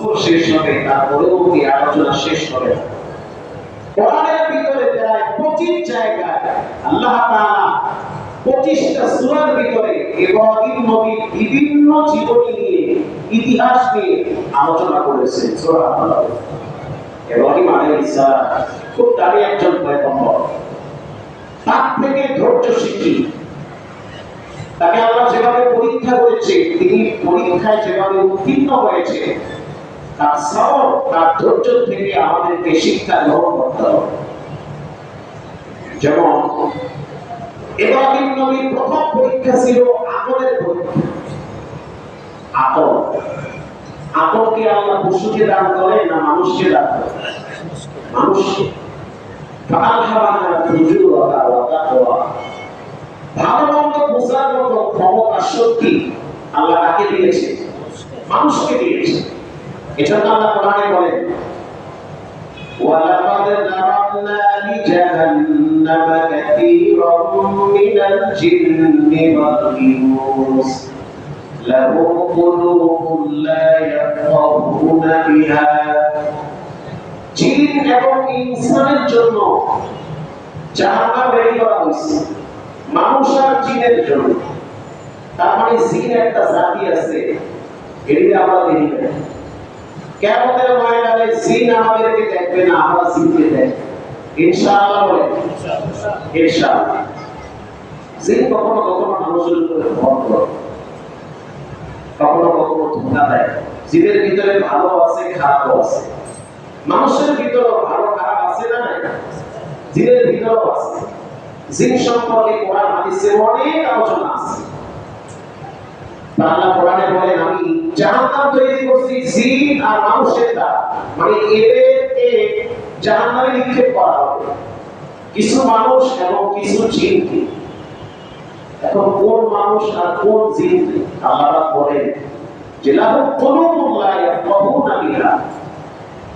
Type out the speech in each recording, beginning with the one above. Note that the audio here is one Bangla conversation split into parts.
বছর শেষ হবে তারপরেও কি আলোচনা শেষ হবে। কোরআনের ভিতরে প্রায় পঁচিশ জায়গায় আল্লাহ পঁচিশটা সূরার ভিতরে ইব্রাহিম বিভিন্ন জীবনী নিয়ে ইতিহাস নিয়ে আলোচনা করেছেন সুবহানাল্লাহ ইব্রাহিম আলাইহিস সালাম খুব দামি একজন পয়গম্বর। তার থেকে ধৈর্য শিখি। তাকে আল্লাহ যেভাবে পরীক্ষা করেছে, তিনি পরীক্ষায় যেভাবে উত্তীর্ণ হয়েছে তার সবর তার ধৈর্য থেকে আমাদেরকে শিক্ষা গ্রহণ করতে যেমন এবারের নবীর প্রথম পরীক্ষা ছিল পরীক্ষা। আল্লাহ পশুকে দান করে না মানুষকে দান করে? ক্ষমতা, শক্তি আল্লাহ তাকে দিয়েছে। মানুষকে দিয়েছে। এজন্য আল্লাহ কোরআনে বলেন ولقد ذرأنا لجهنم كثيرا من الجن والإنس لهم قلوب لا يفقهون بها জিন এবং ইনসানের জন্য জাহান্নাম রেডি করা হয়েছে মানুষ আর জিনের জন্য তার মানে জিন একটা জাতি আছে এটিকে আমরা দেখি না কেমতের ময়দানে জিন আমাদেরকে দেখবে না আমরা জিনকে দেখব। ইনশাআল্লাহ বলে ইনশাআল্লাহ। জিন কখনো কখনো মানুষের উপরে ভর করে। কখনো কখনো ধোকা দেয়। জিনের ভিতরে ভালো আছে খারাপও আছে। মানুষের ভিতরে ভালো খারাপ আছে না নাই? জিনের ভিতরেও আছে। জিন সম্পর্কে কোরআন হাদিসে অনেক আলোচনা আছে। আল্লাহ কোরআনে বলেন আমি, জাহান্নাম তৈরি করছি জিন আর মানুষের দ্বারা। মানে এদেরকে জাহান্নামে নিক্ষেপ করা হবে। কিছু মানুষ এবং কিছু জিনকে এখন কোন মানুষ আর কোন জিন? আল্লাহ বলেন, যে লাহু কুলুবুন লা ইয়াফকাহুনা বিহা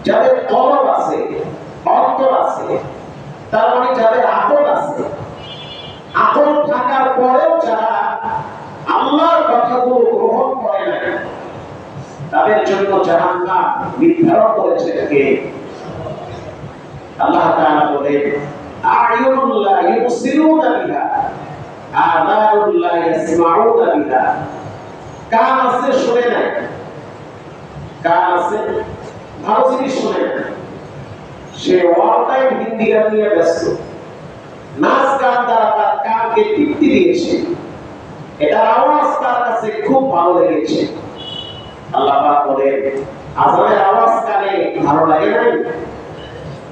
যাদের কলব আছে, অন্তর আছে, তার মানে যাদের আকল আছে, আকল থাকার পরেও যারা আল্লাহর কথাগুলো গ্রহণ করে না তাদের জন্য জাহান্নাম নির্ধারণ করেছে কে? আল্লাহ তাআলা আ'য়ুনুল্লাহ ইউবসিরুনা বিহা ইয়াসমাউনা বিহা। কান আছে শুনে নাই? কান আছে? ভালো জিনিস শুনে না সে অল হিন্দি গান নিয়ে ব্যস্ত। নাচ গান দ্বারা তার কানকে তৃপ্তি দিয়েছে। এটার আওয়াজ তার কাছে খুব ভালো লেগেছে। আল্লাহ পাক বলেন, আজানের আওয়াজ কানে ভালো লাগে নাই?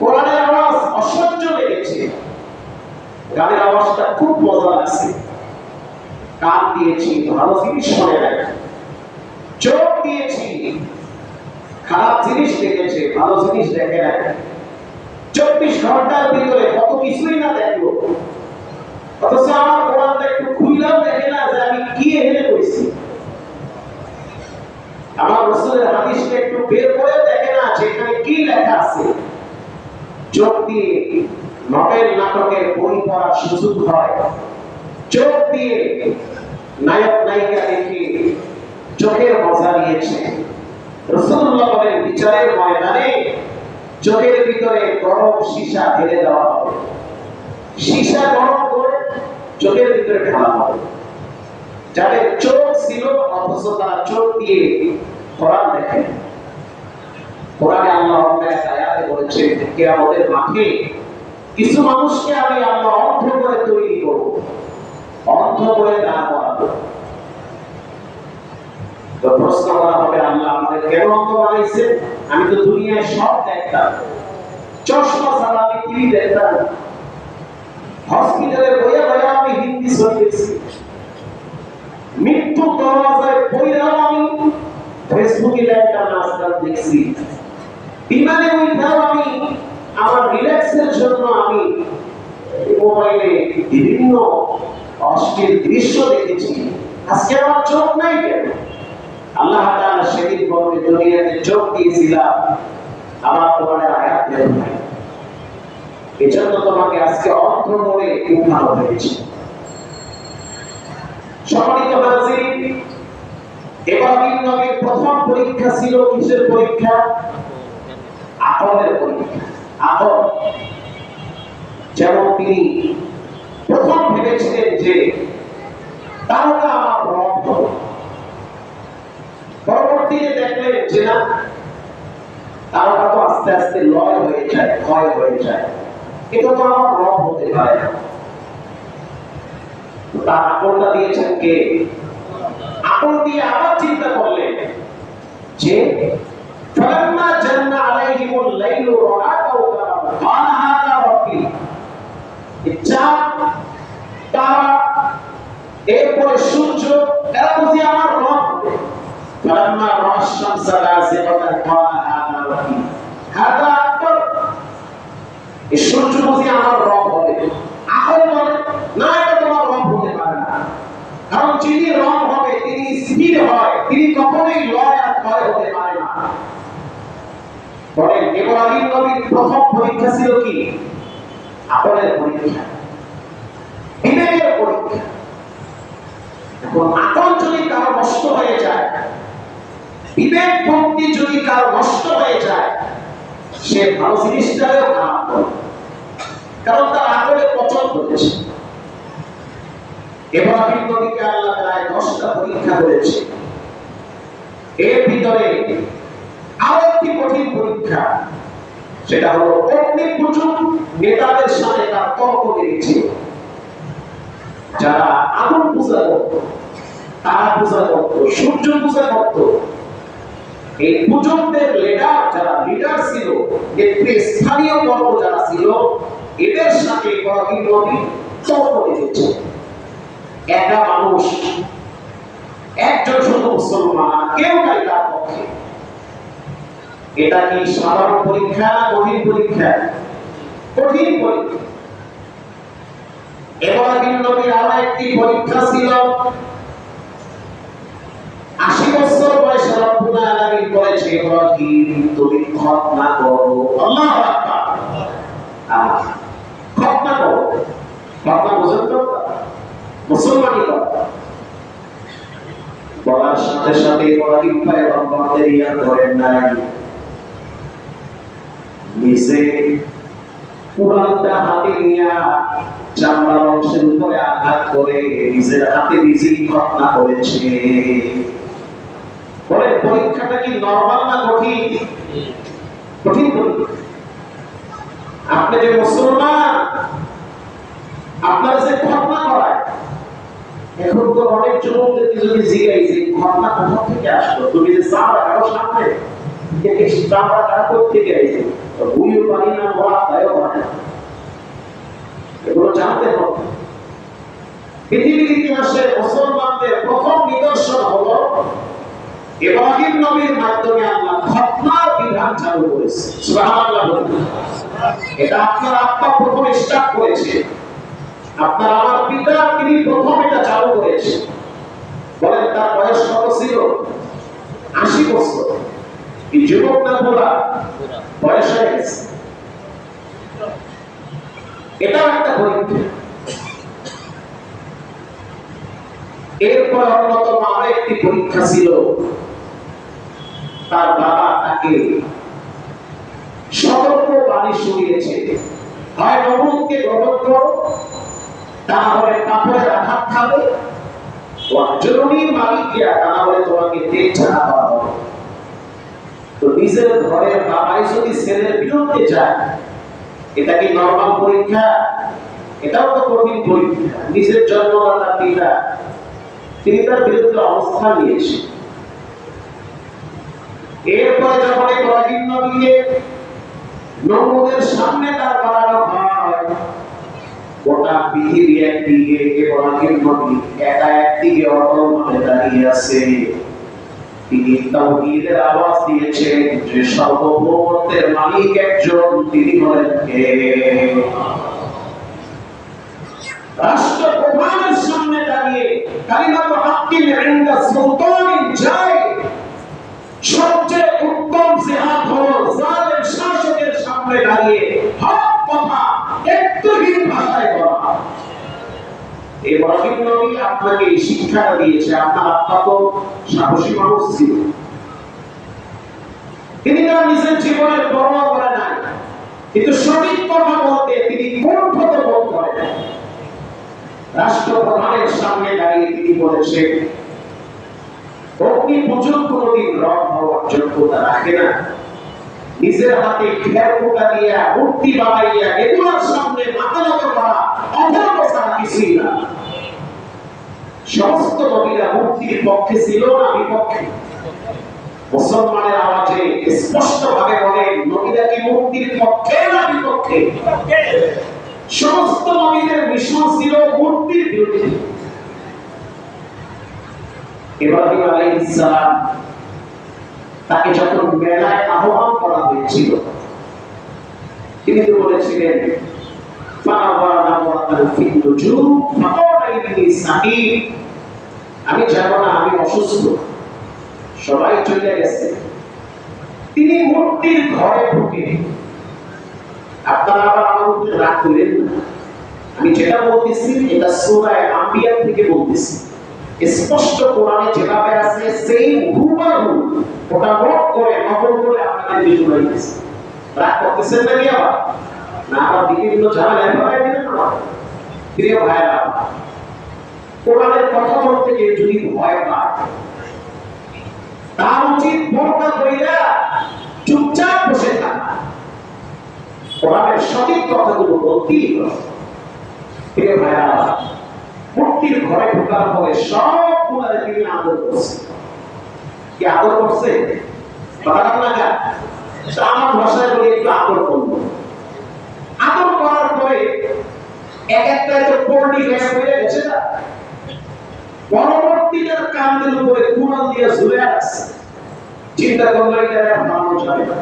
কোরআনের আওয়াজ অসহ্য লেগেছে। গানের আওয়াজটা খুব মজা লাগছে কান দিয়েছি, ভালো জিনিস শুনে নাই। চোখ দিয়েছি, খারাপ জিনিস দেখেছে, ভালো জিনিস দেখে না চব্বিশ ঘণ্টার ভিতরে কত কিছুই না দেখল। অথচ আমার কোরআনটা একটু খুললেও দেখে না যে আমি কি এখানে করেছি আমার রসুলের হাদিসটা একটু বের করে দেখে না যে এখানে কি লেখা আছে? নাটকের বই সুযোগ হয়। চোখ দিয়ে নায়ক নায়িকা দেখে চোখের মজা নিয়েছে। রসুল্লাহ বলেন, বিচারের ময়দানে চোখের ভিতরে গরম সীসা ঢেলে দেওয়া হবে। সীসা গরম করে চোখের ভিতরে ঢালা হবে। যাদের চোখ ছিল অথচ তারা চোখ দিয়ে কোরআন দেখে কোরআনে আল্লাহ বলেছেন যে, কিয়ামতের মাঠে কিছু মানুষকে আমি আল্লাহ অন্ধ করে তৈরি করব, অন্ধ করে দাঁড় প্রশ্ন করা হবে, আল্লাহ আমাদের কেন অন্ধ বানাইছে? আমি তো দুনিয়ায় সব দেখতাম। চশমা ছাড়া আমি টিভি দেখতাম হসপিটালে বইয়া বইয়া আমি হিন্দি বইরাও আমি ফেসবুকে একটা নাচ দেখছি। বিমানে উঠাও আমি, আমার রিল্যাক্সের জন্য আমি মোবাইলে বিভিন্ন অশ্লীল দৃশ্য দেখেছি। আজকে আমার চোখ নাই কেন? আল্লাহ তাআলা সেদিন বলবে, দুনিয়াতে চোখ দিয়েছিলাম, আমার তোমার আয়াত দেন নাই। এজন্য তোমাকে আজকে অর্থ করে উঠানো হয়েছে সম্মানিত হাজির ইব্রাহিম নবীর প্রথম পরীক্ষা ছিল কিসের পরীক্ষা? আকলের পরীক্ষা। যেমন তিনি প্রথম ভেবেছিলেন যে আমার পরবর্তীতে দেখলেন যে না তারাটা তো আস্তে আস্তে লয় হয়ে যায়, ক্ষয় হয়ে যায়। এটা তো আমার রব হতে পারে না। তার আকলটা দিয়েছেন কে? আকল দিয়ে আবার চিন্তা করলেন যে فلما جن عليهم الليل رأى كوكبا قال هذا ربي চাঁদ তারা এরপরে সূর্য এরা বুঝি আমার রব হবে فلما رأى الشمس بازغة قال هذا ربي هذا أكبر এই সূর্য বুঝি আমার রব বলেন ইব্রাহিম নবীর প্রথম পরীক্ষা ছিল কি? আকলের পরীক্ষা। বিবেকের পরীক্ষা। এখন আকল যদি কারও নষ্ট হয়ে যায়, বিবেক ভক্তি যদি কারও নষ্ট হয়ে যায়, সে ভালো জিনিসটাও খারাপ করে। কারণ তার আকলে পচন ঘটেছে ইব্রাহিম নবীকে আল্লাহ প্রায় দশটা পরীক্ষা করেছে। এর ভিতরে আরও একটি কঠিন পরীক্ষা, সেটা হলো অগ্নি পুজুক নেতাদের সাথে তার তর্ক লেগেছিল যারা আগুন পূজা করত তারা পূজা করত সূর্য পূজা করত এই পূজকদের লিডার যারা লিডার ছিল নেতৃ স্থানীয় বর্গ যারা ছিল, এদের সাথে ইব্রাহিম নবী তর্ক লেগেছে একা মানুষ, একজন শুধু মুসলমান, কেউ নাই তার পক্ষে। এটা কি সাধারণ পরীক্ষা, কঠিন পরীক্ষা? কঠিন পরীক্ষা। ইব্রাহিম নবীর আরও একটি পরীক্ষা ছিল। আশি বছর বয়সে রব্বুল আলামিন বলেছে ইব্রাহিম তুমি খতনা করো? আল্লাহু আকবার। খতনা করো? খতনা বুঝেন তো। বলার সাথে সাথে ইব্রাহিম পয়গম্বরদের নাই। নিজে কুড়ালটা হাতে নিয়া চামড়ার অংশের উপরে আঘাত করে নিজের হাতে নিজেই ঘটনা করেছে বলে, পরীক্ষাটা কি নরমাল না কঠিন? কঠিন আপনি যে মুসলমান, আপনার যে ঘটনা করায় এখন তো অনেক যুবকদেরকে যদি জিজ্ঞাই যে ঘটনা কোথা থেকে আসলো? তুমি যে চামড়া কারও সামনে চামড়া কারা থেকে আইছে তো বুঝিও পারি না বলা তাইও পারে এগুলো জানতে হবে। পৃথিবীর ইতিহাসে মুসলমানদের প্রথম নিদর্শন হলো ইব্রাহিম নবীর মাধ্যমে আল্লাহ খতনার বিধান চালু করেছে। সুবহানাল্লাহ এটা আপনার আত্মা প্রথম স্টার্ট করেছে। আপনার আমার পিতা তিনি প্রথম এটা চালু করেছে। বলেন, তার বয়স কত ছিল? আশি বছর। যুবক না বয়স হয়ে গেছে। এটাও একটা পরীক্ষা। এরপর অন্যতম আরও একটি পরীক্ষা ছিল। তার বাবা তাকে সতর্ক বাণী শুনিয়েছে। হয় নবুদকে গ্রহণ করো তাহলে কাপড়ের আঘাত খাবে। জরুরির মালিককে তা হলে তোমাকে তেল ছাড়া করা হবে। নিজের ঘরের বাবাই যদি ছেলের বিরুদ্ধে যায়, এটা কি নরমাল পরীক্ষা? এটাও তো কঠিন পরীক্ষা। নিজের জন্মদাতা পিতা, তিনি তার বিরুদ্ধে অবস্থান নিয়েছে। এরপরে যখন ইব্রাহিম নবীকে নমরুদের সামনে তার করানো হয়, গোটা পৃথিবী একদিকে ইব্রাহিম নবী, একা একদিকে অটল ভাবে দাঁড়িয়ে আছে। তিনি তাওহীদের আওয়াজ দিয়েছেন যে সর্বভৌমত্বের মালিক একজন, তিনি হলেন কে? রাষ্ট্রপ্রধানের সামনে দাঁড়িয়ে কালিমাত হাক্কিন ইনদা সুলতানিন যায়। সবচেয়ে উত্তম জিহাদ হলো জালেম শাসকের সামনে দাঁড়িয়ে হক কথা একটুহীন ভাষায় বলা। ইব্রাহিম নবী আপনাকে এই শিক্ষাটা দিয়েছে, আপনার আত্মা তো সাহসী মানুষ ছিল। তিনি তার নিজের জীবনের করে নাই, কিন্তু সঠিক কথা বলতে তিনি রাষ্ট্রপ্রধানের সামনে দাঁড়িয়ে তিনি বলেছেন, অগ্নি পুজো কোনদিন রব হওয়ার যোগ্যতা রাখে না। নিজের হাতে খেয়ার পোকা দিয়া, মূর্তি বানাইয়া এগুলোর সামনে মাথা নত করা অধর্ম ছাড়া কিছুই না। সমস্ত নবীরা মূর্তির পক্ষে ছিল না বিপক্ষে? মুসলমানের আওয়াজে স্পষ্ট ভাবে বলে, নবীরা কি মূর্তির পক্ষে না বিপক্ষে? সমস্ত নবীদের মিশন ছিল মূর্তির বিরুদ্ধে। ইব্রাহিম আলাইহিস সালাম তাকে যখন মেলায় আহ্বান করা হয়েছিল, তিনি তো বলেছিলেন আমি যাব না, আমি অসুস্থ। সবাই চলে গেছে। তিনি মূর্তির ঘরে ঢুকে, আপনারা আবার আমার উপরে রাগ করেন না। আমি যেটা বলতেছি, এটা সূরায়ে আম্বিয়া থেকে বলতেছি। স্পষ্ট কোরআনে যেভাবে আছে সেই করে, নকল করে আপনাদের দিয়েছে। রাগ করতেছেন আবার? না, আবার বিভিন্ন দিলেন প্রিয় কোরআনের কথা বলতে গিয়ে যদি ভয় পায়, তার উচিত কইরা চুপচাপ বসে থাকা। কোরআনের সঠিক কথাগুলো বলতেই প্রিয় ভাইরা মূর্তির ঘরে ঢোকার পরে সব গুণারে তিনি আদর করছে। কি আদর করছে? আমার ভাষায় বলি একটু আদর করব আদর করার পরে এক একটা তো পড়লি গেছে হয়ে গেছে না। পরবর্তীটার কান্দের উপরে কুড়াল দিয়ে ঝুলে আছে। চিন্তা করলে এটা আর বানানো যাবে না।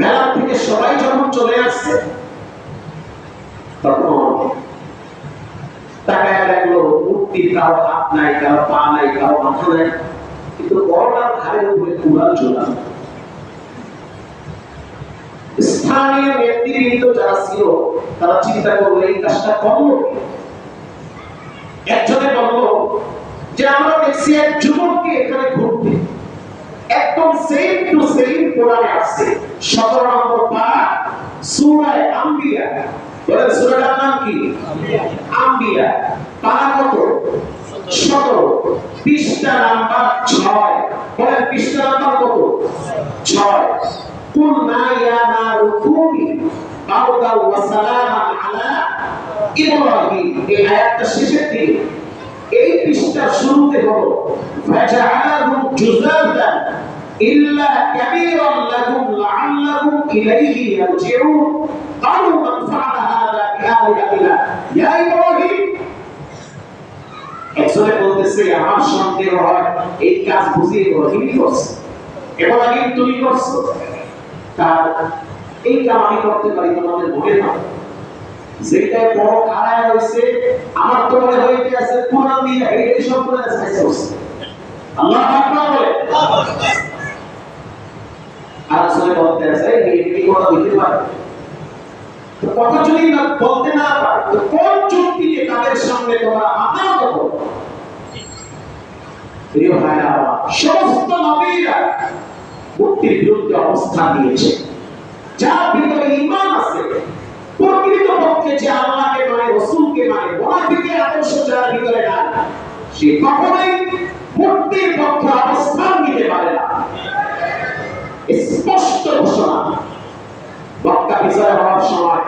মেলা থেকে সবাই যখন চলে আসছে, তখন তাকায় দেখল মূর্তির কারও হাত নাই, কারও পা নাই, কারও মাথা নাই। কিন্তু বড়টার ঘাড়ের উপরে কুড়াল ঝোলানো স্থানীয় নেতৃবৃন্দ যারা ছিল তারা চিন্তা করল এই কাজটা করল একজনে বলল যে আমরা দেখছি এক যুবককে এখানে ঘুরতে। একদম সেম টু সেম কোরআনে আসছে। সতেরো নম্বর পারা সূরায়ে আম্বিয়া। বলেন সূরাটার নাম কি? আম্বিয়া। পারা কত? সতেরো পৃষ্ঠা নাম্বার ছয় বলেন পৃষ্ঠা নাম্বার কত ছয় قلنا يا نار كوني بردا وسلاما على ইব্রাহিম এই আয়াতটা শেষের দিকে এই পৃষ্ঠার শুরুতে হলো ফাজআলাহুম জুজাদান ইল্লা কাবীরান লাহুম লাআল্লাহুম ইলাইহি ইয়ারজিউন قالوا من فعل هذا بآلهتنا يا إبراهيم একজনে বলতেছে, আমার সন্দেহ হয় এই কাজ বুঝি ইব্রাহিমই করছে? ইব্রাহিম তুমি করছ। তার এই কাম আমি করতে পারি তোমাদের মনে না যেটা বড় খাড়ায় হয়েছে, আমার তো মনে হইতে আছে, কোরআন দিয়ে এই সব আছে আল্লাহ আকবার বলে। আর আসলে বলতে আছে, এই কথা হইতে পারে? তো কথা যদি না বলতে না পারে কোন যুক্তিতে তাদের তোমরা করো? প্রিয় ভাইরা, সমস্ত নবীরা মূর্তির বিরুদ্ধে অবস্থান নিয়েছে। যার ভিতরে ইমান আছে প্রকৃত পক্ষে যে আল্লাহকে মানে রসুলকে মানে মোনাফিকের আদর্শ যার ভিতরে নাই, সে কখনোই মূর্তির পক্ষে অবস্থান নিতে পারে না। স্পষ্ট ঘোষণা। মক্কা বিজয় হওয়ার সময়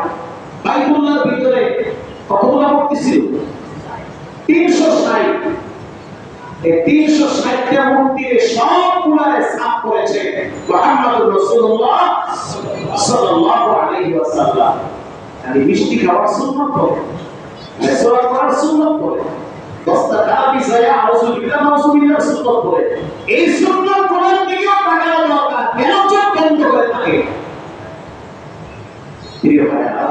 বাইতুল্লাহর ভিতরে কতগুলো মূর্তি ছিল? তিনশো ষাট। তিনশো ষাটটা মূর্তির সবগুলারে সাফ করেছে মোহাম্মদ রসুল্লাহ সাল্লাল্লাহু আলাইহি ওয়াসাল্লাম। আমি মিষ্টি খাওয়ার সুন্নত করে মেসওয়াক করার সুন্নত করে দশটা টাকা বিষয়ে আউযুবিল্লাহ নাউযুবিল্লাহ সুন্নত করে এই সুন্নত করার দিকেও তাকানো দরকার, কেন চোখ বন্ধ করে থাকে? প্রিয় ভাইরা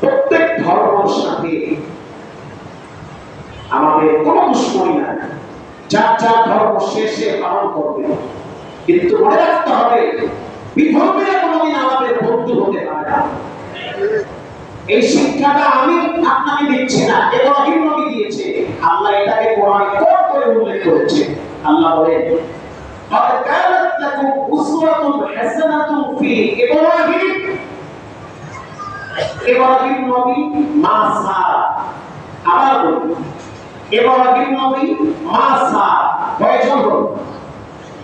প্রত্যেক ধর্মের সাথে আমাদের কোনো দুশ্মনী নাই যার যার ধর্ম শেষে পালন করবে কিন্তু মনে রাখতে হবে বিধর্মীরা কোনোদিন আমাদের বন্ধু হতে পারে না এই শিক্ষাটা আমি আপনাকে দিচ্ছি না ইব্রাহিম নবী দিয়েছে আল্লাহ এটাকে কোরআনে কোট করে উল্লেখ করেছে আল্লাহ বলেন قد كانت لكم أسوة حسنة في إبراهيم ইব্রাহিম নবী মা সারা আবার বলি ইব্রাহিম মা সারা কয়জন হল?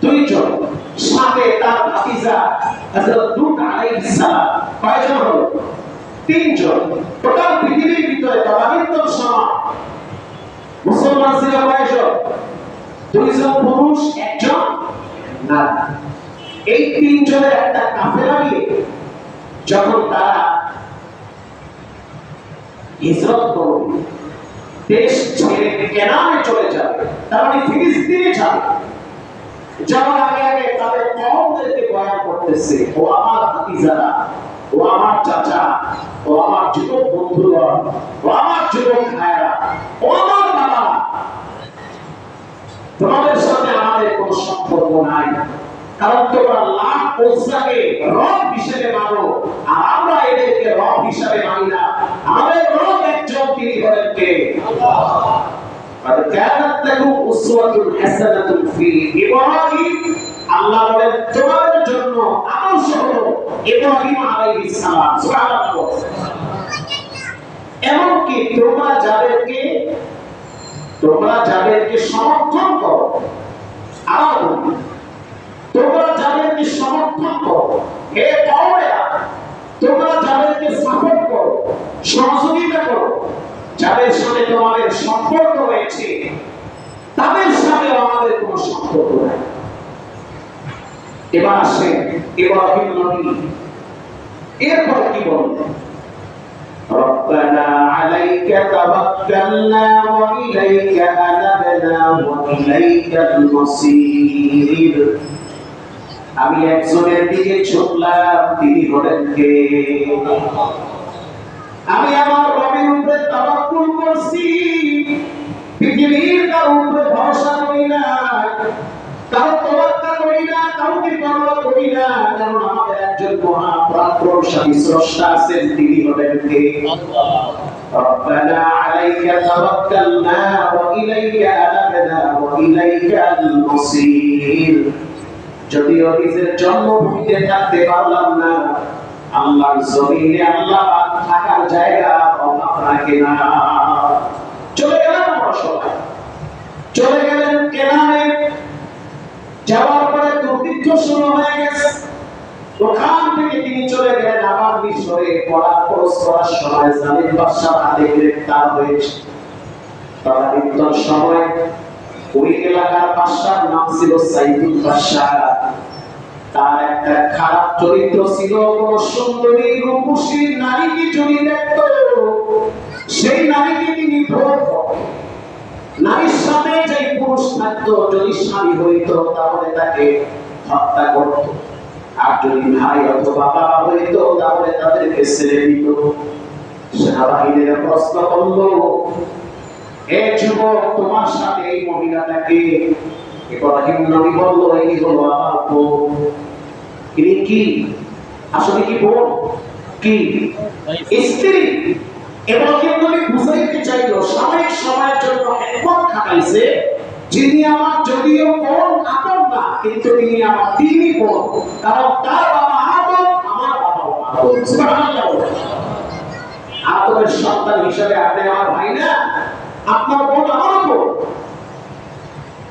দুইজন। সাথে তার ভাতিজা হযরত লূত আলাইহিস সালাম। কয়জন হল? ভিতরে তদানীন্তন সময় মুসলমান ছিল কয়জন? দুইজন একজন নারী। এই তিনজনের একটা কাফেলা নিয়ে যখন তারা হিজরত করবে। দেশ ছেড়ে কেনানে চলে যাবে, তার মানে ফিলিস্তিনে যাবে। যাওয়ার আগে আগে তাদের কমদেরকে বয়ান করতেছে, ও আমার ভাতিজারা ও আমার চাচা, ও আমার যুবক বন্ধুগণ, ও আমার যুবক ভাইরা ও আমার বাবা, তোমাদের সাথে আমাদের কোনো সম্পর্ক নাই। কারণ তোমরা লাখ ওসাকে রব হিসেবে মানো, আর আমরা এদেরকে রব হিসেবে قد كانت لكم أسوة حسنة في إبراهيم আল্লাহ বলেন তোমাদের জন্য আদর্শ হলো ইব্রাহিম আলাইহিস সালাম সুবহানাল্লাহ এমনকি তোমরা যাদেরকে তোমরা যাদেরকে সমর্থন করো আবার বলি, তোমরা যাদেরকে সমর্থন করো হে কওমেরা তোমরা যাদেরকে সাপোর্ট করো সহযোগিতা করো যাদের সাথে তোমাদের সম্পর্ক রয়েছে তাদের সাথে আমাদের কোনো সম্পর্ক নাই এবার আসে ইব্রাহিম নবী এরপর কি বললেন ربنا عليك توكلنا وإليك أنبنا وإليك المصير আমি একজনের দিকে ছুটলাম তিনি হলেন কে আমি আমার রবের উপরে তাওয়াক্কুল করছি পৃথিবীর কারোর উপরে ভরসা করি না কারো তোয়াক্কা করি না কাউকে পরোয়া করি না কারণ আমাদের একজন মহা পরাক্রমশালী স্রষ্টা আছেন তিনি হলেন কে ربنا عليك توكلنا وإليك أنبنا وإليك المصير যদিও নিজের জন্মভূমিতে থাকতে পারলাম না আল্লাহর জমিনে আল্লাহ পাক থাকার জায়গা অভাব না। চলে গেলাম আমরা সবাই। চলে গেলেন কেনানে। যাওয়ার পরে দুর্ভিক্ষ শুরু হয়ে গেছে। ওখান থেকে তিনি চলে গেলেন আবার মিশরে পড়া কোর্স করার সময় জালিম বাদশার হাতে গ্রেফতার হয়েছে। তদানীন্তন সময় ওই এলাকার বাদশার নাম ছিল সাইদুল বাদশাহ। তার একটা খারাপ চরিত্র ছিল, কোন সুন্দরী রূপসী নারীকে যদি দেখত, সেই নারীকে তিনি নারীর সাথে যে পুরুষ থাকতো, যদি স্বামী হইতো, তাহলে তাকে হত্যা করত। আর যদি ভাই অথবা বাবা হইতো, তাহলে তাদেরকে ছেড়ে দিত। সেনাবাহিনীর প্রশ্ন করল হে যুবক, তোমার সাথে এই মহিলাটাকে ইব্রাহিম নবী বলল এই হলো আমার বোন ইনি কি আসলে কি বোন কি স্ত্রী ইব্রাহিম নবী বুঝাইতে চাইলো সাময়িক সময়ের জন্য একমত খাটাইছে যিনি আমার যদিও বোন আপন না কিন্তু তিনি আমার তিনি বোন কারণ তার বাবা আদম আমার বাবাও আদম সুবহানাল্লাহ সন্তান হিসেবে আপনি আমার ভাই না আপনার বোন আমার বোন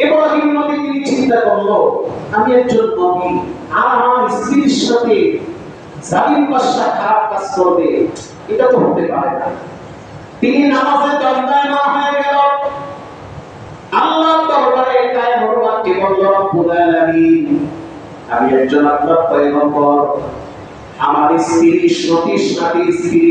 তিনি চিন্তা আমি একজন নবী আমার স্ত্রীর সাথে জালিম বাদশা খারাপ কাজ করবে। এটা তো হতে পারে না। তিনি নামাজে দণ্ডায়মান হয়ে গেল। আল্লাহ দরবারে কায়েম হওয়ার কে বলল, রব্বুল আমি একজন আমার স্ত্রী সতীশ নাতির স্ত্রী।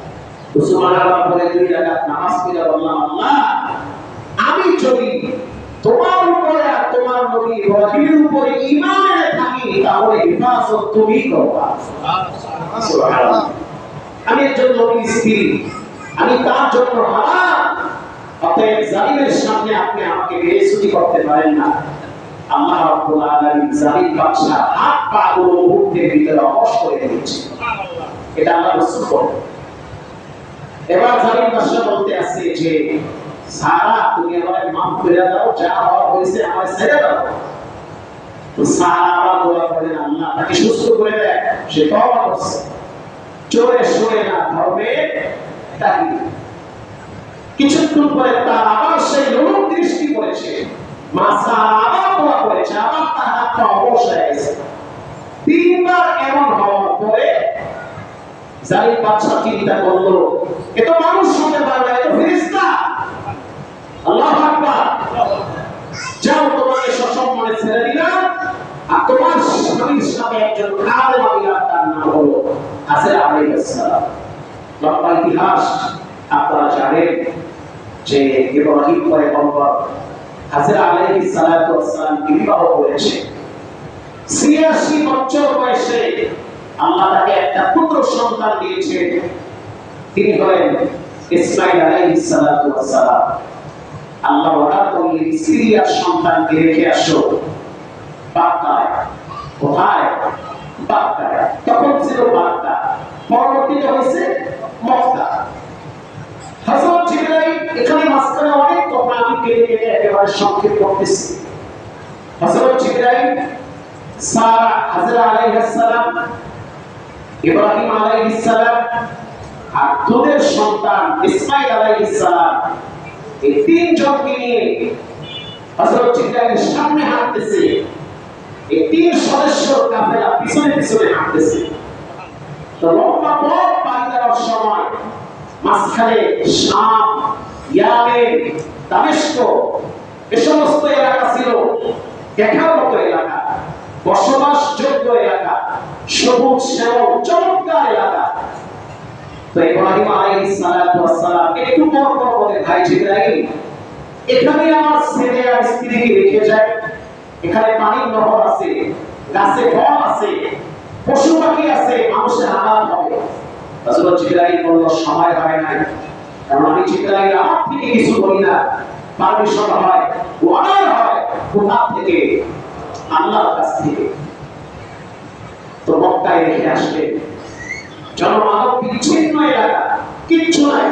আমি যদি তোমার উপরে আর তোমার নবী উপরে ঈমান এনে থাকি, তাহলে হেফাজত তুমি। আমি একজন নবীর স্ত্রী। আমি তার জন্য হারাম অতএব জালিমের সামনে আপনি আমাকে বেইজ্জতি করতে পারেন না। আল্লাহ রাব্বুল আলামিন জালিম বাদশা হাত পা গুলো মুহূর্তের করে দিয়েছে এটা আল্লাহ রাসূল এবার জালিম বাদশা বলতে আছে যে, সারা তুমি আমাকে মাফ করে দাও, যা হওয়া হয়েছে আমার ছেড়ে দাও। তো সারা আবার দোয়া আল্লাহ তাকে সুস্থ করে দেয়, সে তওবা করছে। চোরে না, ধর্মে কিছুক্ষণ পরে তার আবার সেই লোক দৃষ্টি করেছে মাসা আবার দোয়া করেছে, আবার তার হাত পা অবশ হয়ে গেছে। তিনবার এমন হওয়ার পরে জালিম বাদশা চিন্তা করল? এ তো মানুষ হতে পারে না, এ তো ফেরেশতা। আল্লাহ আকবার। যাও, তোমাকে সসম্মানে ছেড়ে দিলাম। আর তোমার স্বামীর সাথে একজন খাদেম আমি তার নাম হলো হাসের আলাইহিস সালাম লম্বা ইতিহাস, আপনারা জানেন যে ইব্রাহিম পয়গম্বর হাজরা আলাইহিস সালাতু ওয়াসসালাম বিবাহ করেছে 86 বছর বয়সে আল্লাহ তাকে একটা পুত্র সন্তান দিয়েছেন তিনি হলেন ইসমাইল আলাইহিস সালাতু ওয়াসসালাম আল্লাহ ওয়াদা করলেন স্ত্রী আর সন্তানকে রেখে আসো। বাগদায়, কোথায়? বাগদায়। তখন ছিল বাগদা। পরবর্তীতে হয়েছে মক্কা। হযরত জিবরাইল এখানে মাঝখানে অনেক কথা আমি কেটে কেটে একেবারে সংক্ষেপ করতেছি। হযরত জিবরাইল, সারা হাজরা আলাইহিস সালাম ইব্রাহিম আলাইহিস সালাম আর তোদের সন্তান ইসমাইল আলাইহিস সালাম, এই তিনজনকে নিয়ে হযরত জিবরাইল সামনে হাঁটতেছে। এই তিন সদস্য কাফেলা পিছনে পিছনে হাঁটতেছে। তো লম্বা পথ পাড়ি দেওয়ার সময় মাঝখানে শাম, ইয়ামেন, দামেস্ক এ সমস্ত এলাকা ছিল। দেখার মতো এলাকা, বসবাসযোগ্য এলাকা। সবুজ শ্যামল চমৎকার এলাকা। তো ইব্রাহিম আলাইহিস সালাতু ওয়াস একটু পর পর বলে, ভাই জিবরাইল, এখানে আমার ছেলে আর স্ত্রীকে রেখে যায়। এখানে পানির নহর আছে, গাছে ফল আছে, পশু পাখি আছে, মানুষের আঘাত হবে। হযরত জিবরাইল বলল, সময় হয় নাই। কারণ আমি জিবরাইল, আমার থেকে কিছু করি না। পারমিশন হয়, অর্ডার হয় কোথা থেকে, আল্লাহর কাছ থেকে। তো মক্কায় রেখে আসলে জনমানব বিচ্ছিন্ন এলাকা কিচ্ছু নাই